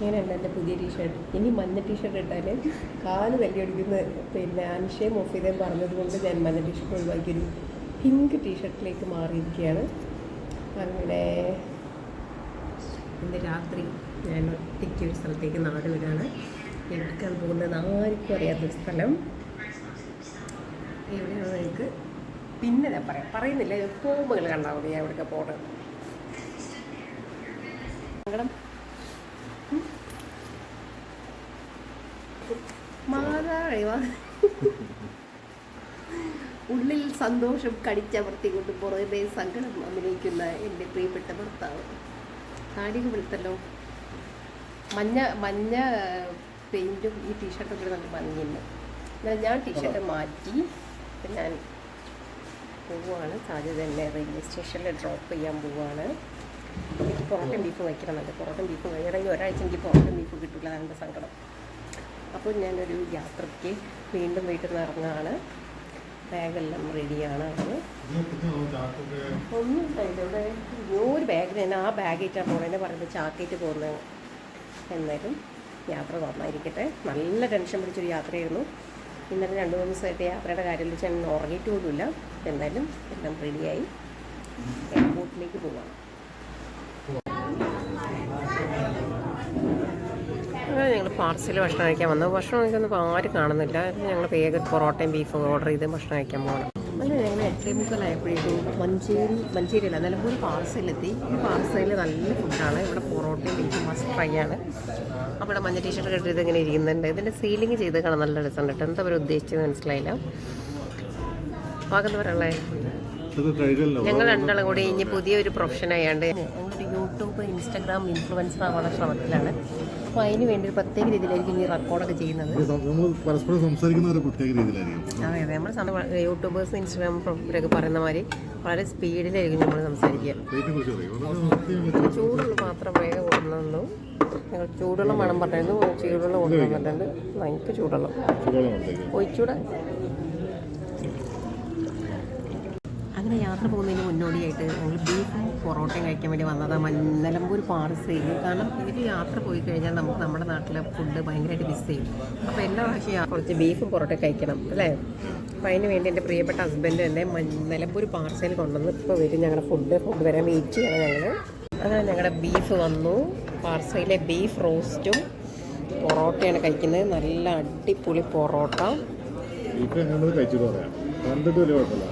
ഇങ്ങനെയുണ്ട് എന്റെ പുതിയ ടീഷർട്ട്. ഇനി മഞ്ഞ ടീഷർട്ട് ഇട്ടാൽ കാൽ തല്ലിയടിക്കുന്ന പിന്നെ അൻഷയും മൊഫീദയും പറഞ്ഞതുകൊണ്ട് ഞാൻ മഞ്ഞ ടീഷർട്ട് ഒഴിവാക്കിയൊരു പിങ്ക് ടീഷർട്ടിലേക്ക് മാറിയിരിക്കുകയാണ്. അങ്ങനെ ഇന്ന് രാത്രി ഞാൻ ഒറ്റയ്ക്ക് ഒരു സ്ഥലത്തേക്ക് നാട് വിടാണ്. എടുക്കാൻ പോകുന്നത് ആർക്കും അറിയാത്തൊരു സ്ഥലം. എവിടെയാണ് നിങ്ങൾക്ക് പിന്നെ ഞാൻ പറയാം. പറയുന്നില്ല പോകുമ്പോൾ കണ്ടാൽ മതി ഞാൻ എവിടെയൊക്കെ പോകണം മാതാഴവ ഉള്ളിൽ സന്തോഷം കടിച്ചമർത്തിക്കൊണ്ട് പുറമേ സങ്കടം അഭിനയിക്കുന്ന എന്റെ പ്രിയപ്പെട്ട ഭർത്താവ്. താടിക്ക് വെളുത്തല്ലോ. മഞ്ഞ മഞ്ഞ പെയിന്റും ഈ ടീഷർട്ടും കൂടെ നല്ല ഭംഗിയുണ്ട്. എന്നാൽ ഞാൻ ടീഷർട്ട് മാറ്റി ഞാൻ പോവുകയാണ്. സാധ്യത തന്നെ റെയിൽവേ സ്റ്റേഷനിൽ ഡ്രോപ്പ് ചെയ്യാൻ പോവുകയാണ്. എനിക്ക് ബീഫ് വയ്ക്കണമെന്നുണ്ട് പൊറോട്ടയും ബീഫ് കഴിയണമെങ്കിൽ ഒരാഴ്ച എനിക്ക് പൊറോട്ടയും ബീഫ് കിട്ടില്ല അതാണ് സങ്കടം. അപ്പോൾ ഞാനൊരു യാത്രയ്ക്ക് വീണ്ടും വീട്ടിൽ നിന്ന് ഇറങ്ങാണ് ബാഗെല്ലാം റെഡിയാണ് അത് ഒന്നും ഇവിടെ ഒരു ബാഗിന് തന്നെ. ആ ബാഗേറ്റാണ് പോണേനെ പറയുന്നത് ചാക്കേറ്റ് പോകുന്നത് എന്നാലും യാത്ര നന്നായിരിക്കട്ടെ നല്ല ടെൻഷൻ പിടിച്ചൊരു യാത്രയായിരുന്നു. ഇന്നലെ രണ്ട് മൂന്ന് ദിവസമായിട്ട് യാത്രയുടെ കാര്യത്തിൽ ഞാൻ ഉറങ്ങിയിട്ട് പോലുമില്ല. എന്തായാലും എല്ലാം റെഡിയായി എയർപോർട്ടിലേക്ക് പോവാം അങ്ങനെ ഞങ്ങൾ പാർസൽ ഭക്ഷണം കഴിക്കാൻ വന്നു. ഭക്ഷണം കഴിക്കുന്നത് ആരും കാണുന്നില്ല. ഞങ്ങൾ വേഗം പൊറോട്ടയും ബീഫും ഓർഡർ ചെയ്ത് ഭക്ഷണം കഴിക്കാൻ പോകണം അങ്ങനെ ഞങ്ങൾ എട്ടേ മുക്കാലായപ്പോഴേക്കും മഞ്ചേരി മഞ്ചേരി അല്ല നിലമ്പൂർ പാർസലെത്തി. ഈ പാർസലിൽ നല്ല ഫുഡാണ് ഇവിടെ പൊറോട്ടയും ബീഫും മസ്റ്റ് ഫ്രൈ ആണ്. അപ്പോൾ ഇവിടെ മഞ്ഞ ടീഷർട്ട് കെട്ടിയത് ഇങ്ങനെ ഇരിക്കുന്നുണ്ട്. ഇതിന്റെ സീലിംഗ് ചെയ്ത് കാണാൻ നല്ല രസമുണ്ട് കേട്ടോ. എന്താ അവർ ഉദ്ദേശിച്ചത് മനസ്സിലായില്ല. പാകം പറയാനുള്ളത് ഞങ്ങൾ രണ്ടാളും കൂടി ഇനി പുതിയൊരു പ്രൊഫഷൻ ആയാണ്ട് യൂട്യൂബ് ഇൻസ്റ്റാഗ്രാം ഇൻഫ്ലുവൻസർ ആവാനുള്ള ശ്രമത്തിലാണ്. അപ്പോൾ അതിന് വേണ്ടി ഒരു പ്രത്യേക രീതിയിലായിരിക്കും ഈ റെക്കോർഡൊക്കെ ചെയ്യുന്നത്. പരസ്പരം സംസാരിക്കുന്ന ഒരു പ്രത്യേക രീതിയിലായിരിക്കും. അതെ അതെ. നമ്മൾ യൂട്യൂബേഴ്സ് ഇൻസ്റ്റാഗ്രാം പ്രൊഫൈലൊക്കെ പറയുന്ന മാതിരി വളരെ സ്പീഡിലായിരിക്കും നമ്മൾ സംസാരിക്കുക. ചൂടുള്ള മാത്രം വേഗം കൊടുക്കുന്നുള്ളൂ ഞങ്ങൾ ചൂടുള്ള മണം പറഞ്ഞിരുന്നു. ചൂടുള്ള കൊണ്ടുവന്നിട്ടുണ്ട്. ഭയങ്കര ചൂടുള്ള. ഒഴിച്ചൂടെ. അങ്ങനെ യാത്ര പോകുന്നതിന് മുന്നോടിയായിട്ട് ഞങ്ങൾ ബീഫും പൊറോട്ടയും കഴിക്കാൻ വേണ്ടി വന്നതാണ് നിലമ്പൂർ പാർസയിൽ കാരണം ഇതിൽ യാത്ര പോയി കഴിഞ്ഞാൽ നമുക്ക് നമ്മുടെ നാട്ടിലെ ഫുഡ് ഭയങ്കരമായിട്ട് മിസ് ചെയ്യും. അപ്പോൾ എല്ലാ പ്രാവശ്യം കുറച്ച് ബീഫും പൊറോട്ടയും കഴിക്കണം അല്ലേ? അപ്പോൾ അതിന് വേണ്ടി എന്റെ പ്രിയപ്പെട്ട ഹസ്ബൻഡ് എന്നെ നിലമ്പൂർ പാർസൽ കൊണ്ടുവന്ന് ഇപ്പോൾ വരും ഞങ്ങളുടെ ഫുഡ് ഫുഡ് വരാൻ വെയിറ്റ് ചെയ്യണം ഞങ്ങൾ അങ്ങനെ ഞങ്ങളുടെ ബീഫ് വന്നു. പാർസയിലെ ബീഫ് റോസ്റ്റും പൊറോട്ടയാണ് കഴിക്കുന്നത്. നല്ല അടിപൊളി പൊറോട്ട. കഴിച്ചിട്ട് പറയാം. കണ്ടിട്ട് വലിയ കുഴപ്പമില്ല.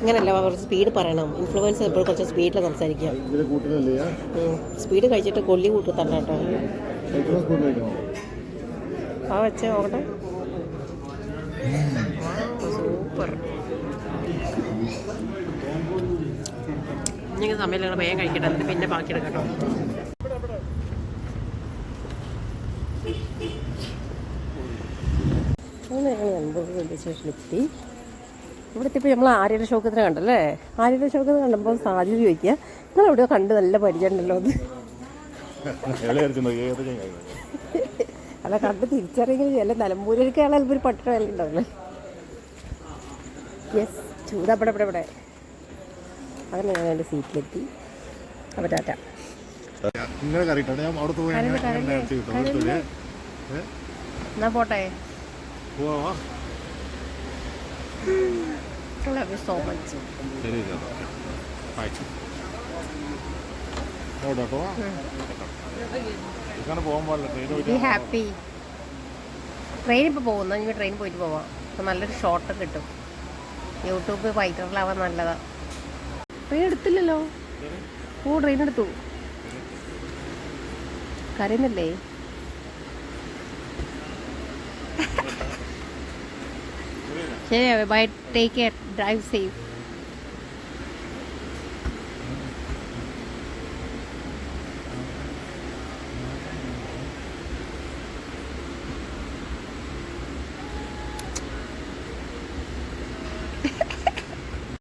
ഇങ്ങനല്ല കുറച്ച് സ്പീഡ് പറയണം. ഇൻഫ്ലുവൻസ് എപ്പോഴും കുറച്ച് സ്പീഡിൽ സംസാരിക്കാം സ്പീഡ് കഴിച്ചിട്ട് കൊല്ലി കൂട്ടി തന്നെ കേട്ടോ. ആ വെച്ചേ നോക്കട്ടെ സൂപ്പർ. ഇങ്ങനെ സമയം ഞങ്ങൾ വേഗം കഴിക്കട്ടെ എന്നിട്ട് പിന്നെ ബാക്കി എടുക്കട്ടോ ഞങ്ങൾ എൺപത് റെയിൽവേ സ്റ്റേഷനിലെത്തി ഇവിടുത്തെ ഇപ്പോൾ നമ്മൾ ആര്യയുടെ ഷോക്കത്തിന് കണ്ടല്ലേ? ആര്യയുടെ ഷോക്കത്തിന് കണ്ടപ്പോൾ സാധ്യത ചോദിക്കുക നിങ്ങൾ എവിടെയോ കണ്ട് നല്ല പരിചയമുണ്ടല്ലോ അത് അല്ല കണ്ട് തിരിച്ചറിയെങ്കിൽ ചില നിലമ്പൂരിലേക്ക് ആണെങ്കിൽ ഒരു പട്ടണ വില ഉണ്ടാവില്ലേ? യെസ് ചൂടവിടെ ഇവിടെ ഇവിടെ അങ്ങനെ ഞാൻ എന്റെ സീറ്റിലെത്തി. അപ്പോൾ ടാറ്റ. എന്നാ പോട്ടെ? ഞാൻ ലവ് യു സോ മച്ച് ശരി ചേട്ടാ അയച്ചു കേട്ടോ ഇങ്ങനെ പോകാൻ പാടില്ല ട്രെയിൻ ബി പോയിട്ട് ഹാപ്പി ട്രെയിൻ ഇപ്പോൾ പോകുന്നു. ഇനി ട്രെയിൻ പോയിട്ട് പോവാം. അപ്പോൾ നല്ലൊരു ഷോട്ട് കിട്ടും. യൂട്യൂബ് വൈറ്ററിലാവാൻ നല്ലതാ. ട്രെയിൻ എടുത്തില്ലല്ലോ? ഓ ട്രെയിൻ എടുത്തു. കരയുന്നില്ലേ? stay take care, drive safe.